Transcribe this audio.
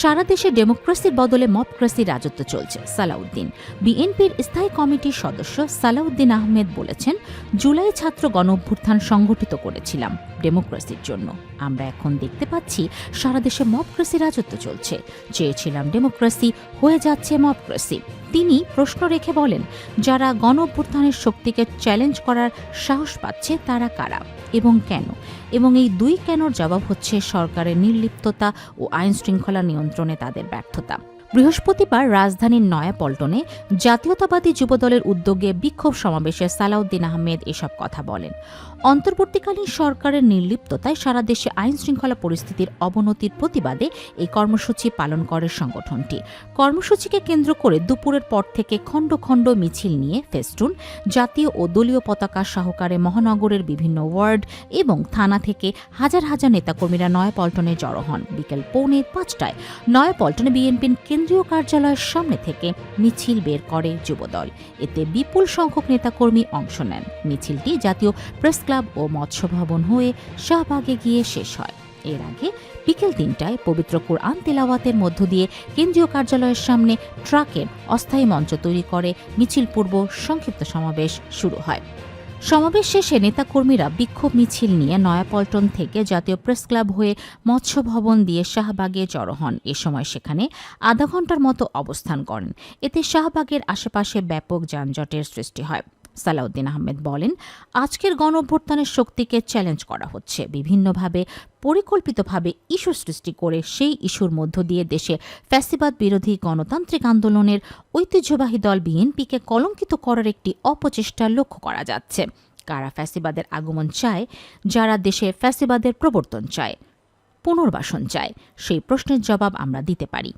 সারা দেশে ডেমোক্রেসির বদলে মপক্রেসির রাজত্ব চলছে, সালাউদ্দিন। বিএনপির স্থায়ী কমিটির সদস্য সালাউদ্দিন আহমেদ বলেছেন, জুলাই ছাত্র গণ অভ্যুত্থান সংগঠিত করেছিলাম ডেমোক্রেসির জন্য। আমরা এখন দেখতে পাচ্ছি, সারা দেশে মপক্রেসি রাজত্ব চলছে। চেয়েছিলাম ডেমোক্রেসি, হয়ে যাচ্ছে মপক্রেসি তিনি প্রশ্ন রেখে বলেন, যারা গণ অভ্যুত্থানের শক্তিকে চ্যালেঞ্জ করার সাহস পাচ্ছে তারা কারা এবং কেন? এবং এই দুই কেনর জবাব হচ্ছে সরকারের নির্লিপ্ততা ও আইন শৃঙ্খলা নিয়ন্ত্রণে তাদের ব্যর্থতা। বৃহস্পতিবার রাজধানীর নয়াপল্টনে জাতীয়তাবাদী যুবদলের উদ্যোগে বিক্ষোভ সমাবেশে সালাউদ্দিন আহমেদ এসব কথা বলেন। অন্তর্বর্তীকালীন সরকারের নির্লিপ্ততায় সারা দেশে আইন শৃঙ্খলা পরিস্থিতির অবনতির প্রতিবাদে এই কর্মসূচি পালন করে সংগঠনটি। কর্মসূচিকে কেন্দ্র করে দুপুরের পর থেকে খণ্ড খণ্ড মিছিল নিয়ে ফেস্টুন, জাতীয় ও দলীয় পতাকা সহকারে মহানগরের বিভিন্ন ওয়ার্ড এবং থানা থেকে হাজার হাজার নেতাকর্মীরা নয়াপল্টনে জড়ো হন। বিকেল পৌনে পাঁচটায় নয়াপল্টনে বিএনপির কেন্দ্রীয় কার্যালয়ের সামনে থেকে মিছিল বের করে যুবদল। এতে বিপুল সংখ্যক নেতাকর্মী অংশ নেন। মিছিলটি জাতীয় প্রেস ক্লাব ও মৎস্য ভবন হয়ে শাহবাগে গিয়ে শেষ হয়। এর আগে বিকেল তিনটায় পবিত্র কোরআন তেলাওয়াতের মধ্য দিয়ে কেন্দ্রীয় কার্যালয়ের সামনে ট্রাকের অস্থায়ী মঞ্চ তৈরি করে মিছিল পূর্ব সংক্ষিপ্ত সমাবেশ শুরু হয়। সমাবেশ শেষে নেতাকর্মীরা বিক্ষোভ মিছিল নিয়ে নয়াপল্টন থেকে জাতীয় প্রেস ক্লাব হয়ে মৎস্য ভবন দিয়ে শাহবাগে জড়ো হন। এ সময় সেখানে আধা ঘণ্টার মতো অবস্থান করেন। এতে শাহবাগের আশেপাশে ব্যাপক যানজটের সৃষ্টি হয়। সালাউদ্দিন আহমেদ বলেন, আজকের গণ অভ্যুত্থানের শক্তিকে চ্যালেঞ্জ করা হচ্ছে। বিভিন্নভাবে, পরিকল্পিতভাবে ইস্যু সৃষ্টি করে সেই ইস্যুর মধ্য দিয়ে দেশে ফ্যাসিবাদ বিরোধী গণতান্ত্রিক আন্দোলনের ঐতিহ্যবাহী দল বিএনপিকে কলঙ্কিত করার একটি অপচেষ্টা লক্ষ্য করা যাচ্ছে। কারা ফ্যাসিবাদের আগমন চায়, যারা দেশে ফ্যাসিবাদের প্রবর্তন চায়, পুনর্বাসন চায়, সেই প্রশ্নের জবাব আমরা দিতে পারি।